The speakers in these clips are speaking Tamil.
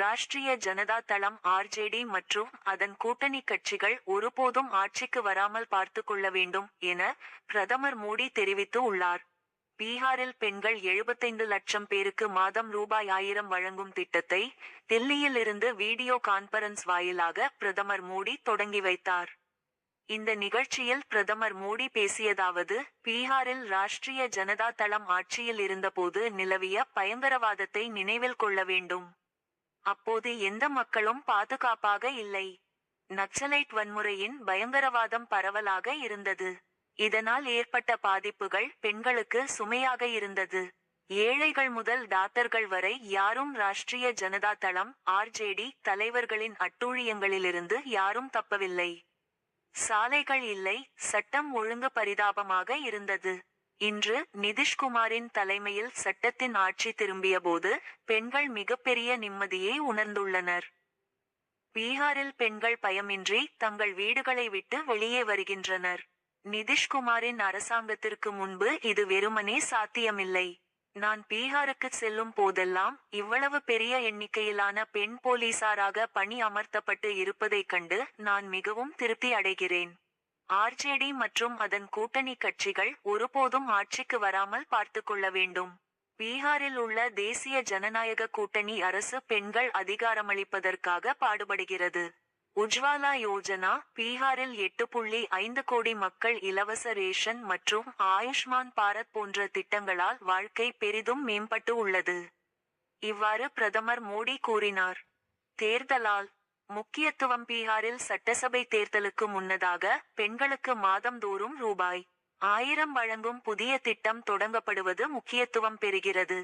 ராஷ்டிரிய ஜனதா தளம் ஆர்ஜேடி மற்றும் அதன் கூட்டணி கட்சிகள் ஒருபோதும் ஆட்சிக்கு வராமல் பார்த்து கொள்ள வேண்டும் என பிரதமர் மோடி தெரிவித்து உள்ளார். பீகாரில் பெண்கள் எழுபத்தைந்து லட்சம் பேருக்கு மாதம் ரூபாய் ஆயிரம் வழங்கும் திட்டத்தை டெல்லியில் இருந்து வீடியோ கான்பரன்ஸ் வாயிலாக பிரதமர் மோடி தொடங்கி வைத்தார். இந்த நிகழ்ச்சியில் பிரதமர் மோடி பேசியதாவது பீகாரில் ராஷ்டிரிய ஜனதா தளம் ஆட்சியில் இருந்தபோது நிலவிய பயங்கரவாதத்தை நினைவில் கொள்ள வேண்டும். அப்போது எந்த மக்களும் பாதுகாப்பாக இல்லை. நக்சலைட் வன்முறையின் பயங்கரவாதம் பரவலாக இருந்தது. இதனால் ஏற்பட்ட பாதிப்புகள் பெண்களுக்கு சுமையாக இருந்தது. ஏழைகள் முதல் டாக்டர்கள் வரை யாரும் ராஷ்டிரிய ஜனதா தளம் ஆர்ஜேடி தலைவர்களின் அட்டூழியங்களிலிருந்து யாரும் தப்பவில்லை. சாலைகள் இல்லை சட்டம் ஒழுங்கு பரிதாபமாக இருந்தது. இன்று நிதிஷ்குமாரின் தலைமையில் சட்டத்தின் ஆட்சி திரும்பியபோது பெண்கள் மிகப்பெரிய நிம்மதியை உணர்ந்துள்ளனர். பீகாரில் பெண்கள் பயமின்றி தங்கள் வீடுகளை விட்டு வெளியே வருகின்றனர். நிதிஷ்குமாரின் அரசாங்கத்திற்கு முன்பு இது வெறுமனே சாத்தியமில்லை. நான் பீகாருக்கு செல்லும் போதெல்லாம் இவ்வளவு பெரிய எண்ணிக்கையிலான பெண் போலீசாராக பணி அமர்த்தப்பட்டு இருப்பதைக் கண்டு நான் மிகவும் திருப்தி அடைகிறேன். ஆர்ஜேடி மற்றும் அதன் கூட்டணி கட்சிகள் ஒருபோதும் ஆட்சிக்கு வராமல் பார்த்து கொள்ள வேண்டும். பீகாரில் உள்ள தேசிய ஜனநாயக கூட்டணி அரசு பெண்கள் அதிகாரமளிப்பதற்காக பாடுபடுகிறது. உஜ்வாலா யோஜனா பீகாரில் எட்டு புள்ளி ஐந்து கோடி மக்கள் இலவச ரேஷன் மற்றும் ஆயுஷ்மான் பாரத் போன்ற திட்டங்களால் வாழ்க்கை பெரிதும் மேம்பட்டு உள்ளது. இவ்வாறு பிரதமர் மோடி கூறினார். தேர்தலால் முக்கியத்துவம் பீகாரில் சட்டசபை தேர்தலுக்கு முன்னதாக பெண்களுக்கு மாதந்தோறும் ரூபாய் ஆயிரம் வழங்கும் புதிய திட்டம் தொடங்கப்படுவது முக்கியத்துவம் பெறுகிறது.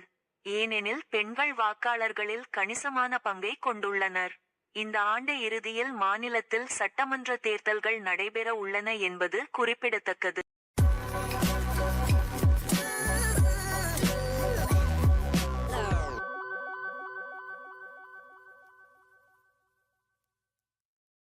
ஏனெனில் பெண்கள் வாக்காளர்களில் கணிசமான பங்கை கொண்டுள்ளனர். இந்த ஆண்டு இறுதியில் மாநிலத்தில் சட்டமன்ற தேர்தல்கள் நடைபெற உள்ளன என்பது குறிப்பிடத்தக்கது.